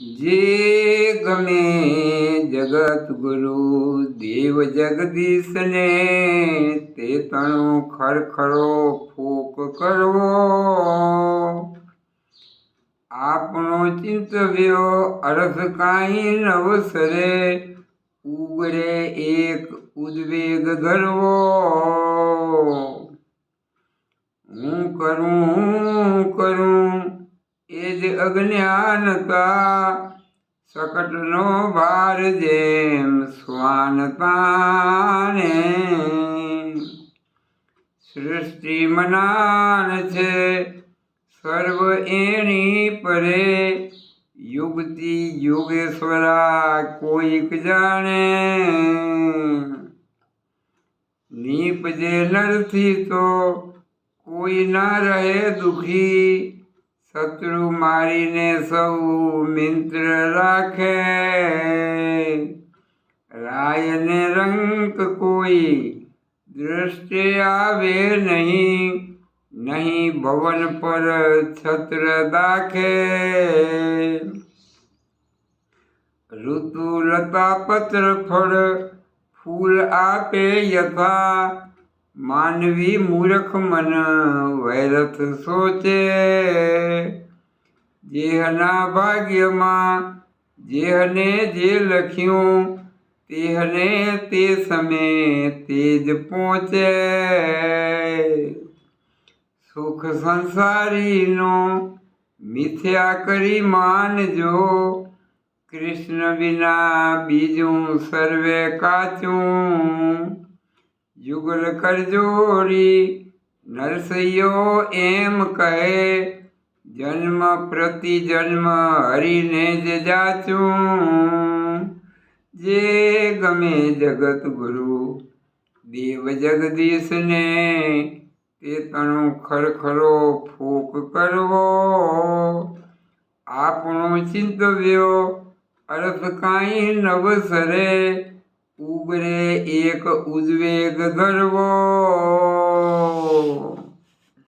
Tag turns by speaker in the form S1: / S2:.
S1: જે ગમે જગત ગુરુ દેવ જગદીશને તે તણો ખરખરો ફૂક કરવો. આપણો ચિંતવ્યો અર્થ કાંઈ નવસરે ઉગડે એક ઉદ્વેગ ધરવો. હું કરું હું કરું અજ્ઞાનતા, સકટનો ભાર જેમ શ્વાનતાને સૃષ્ટિ મનાન છે, સર્વ એની પરે. યુગતી યુગેશ્વરા કોઈક જાણે. નીપજે નરથી તો કોઈ ના રહે દુખી. શત્રુ મારીને સૌ મિત્ર રાખે. રાયને રંક કોઈ દ્રષ્ટિ આવે નહીં નહીં ભવન પર છત્ર દાખે. ઋતુ લતા પત્ર ફળ ફૂલ આપે યથા માનવી મૂરખ મન વૈરથ સોચે જેહના ભાગ્યમાં જેહને જે લખ્યું, તેહને તે સમય તે જ પહોંચે. સુખ સંસારીનો મિથ્યા કરી માનજો. કૃષ્ણ વિના બીજું સર્વે કાચું. યુગલ કરજોરી નરસૈયો એમ કહે, જન્મ પ્રતિ જન્મ હરીને જ જાચું. જે ગમે જગત ગુરુ, દેવ જગદીશને તે તણો ખરખરો ફૂક કરવો. આપણો ચિંતવ્યો અર્થ કાંઈ નવસરે ઉગરે એક ઉદ્વેગ ધરવો